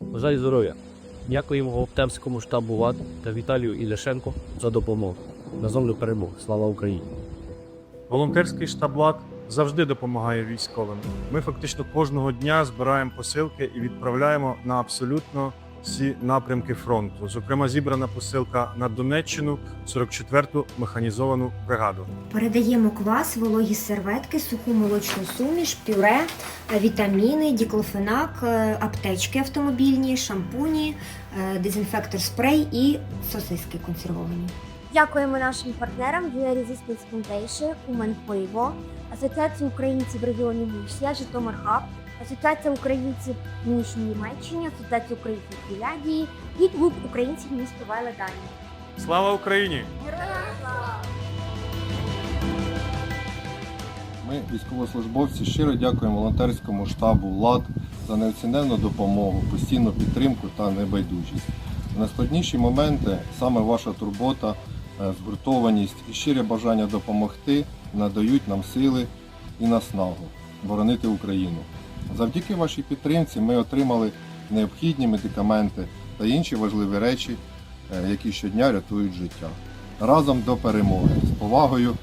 Бажаю здоров'я. Дякуємо Оптемському штабу ВАД та Віталію Іляшенко за допомогу. Разом до перемог. Слава Україні! Волонтерський штаб ВАД завжди допомагає військовим. Ми фактично кожного дня збираємо посилки і відправляємо на абсолютно всі напрямки фронту. Зокрема, зібрана посилка на Донеччину, 44-ту механізовану бригаду. Передаємо квас, вологі серветки, суху молочну суміш, пюре, е, вітаміни, діклофенак, е, аптечки автомобільні, шампуні, е, дезінфектор спрей і сосиски консервовані. Дякуємо нашим партнерам The Resistance Foundation, Human Poivo, Асоціація українців в регіоні Мусія, Житомир Хаб, Асоціація українців в Німеччині Німеччині, Асоціація українців в Фінляндії і клуб українців міста Вайла Данії. Слава Україні! Ми, військовослужбовці, щиро дякуємо волонтерському штабу ЛАД за неоціненну допомогу, постійну підтримку та небайдужість. В найскладніші моменти саме ваша турбота, е, згуртованість і щире бажання допомогти надають нам сили і наснагу боронити Україну. Завдяки вашій підтримці ми отримали необхідні медикаменти та інші важливі речі, е, які щодня рятують життя. Разом до перемоги з повагою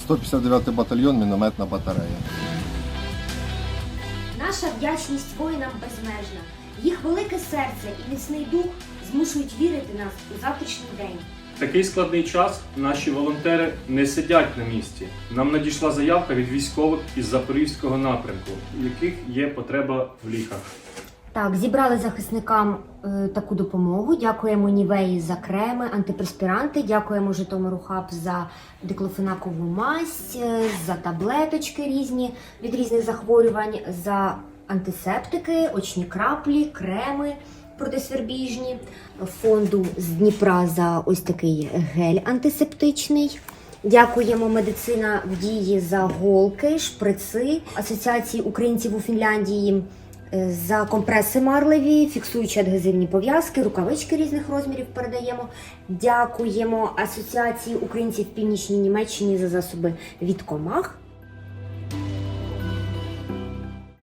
159 батальйон мінометна батарея. Наша вдячність воїнам безмежна. Їх велике серце і міцний дух змушують вірити нас у завтрашній день. Такий складний час наші волонтери не сидять на місці. Нам надійшла заявка від військових із запорізького напрямку, у яких є потреба в ліках. Так, зібрали захисникам е, таку допомогу. Дякуємо Нівеї за креми, антипреспіранти. Дякуємо Житомиру Хаб за диклофенакову мазь, е, за таблеточки різні від різних захворювань, за антисептики, очні краплі, креми протисвербіжні. Фонду з Дніпра за ось такий гель антисептичний. Дякуємо медицина в дії за голки, шприци, Асоціації українців у Фінляндії е, за компреси марливі, фіксуючі адгезивні пов'язки, рукавички різних розмірів передаємо. Дякуємо Асоціації українців в Північній Німеччині за засоби від комах.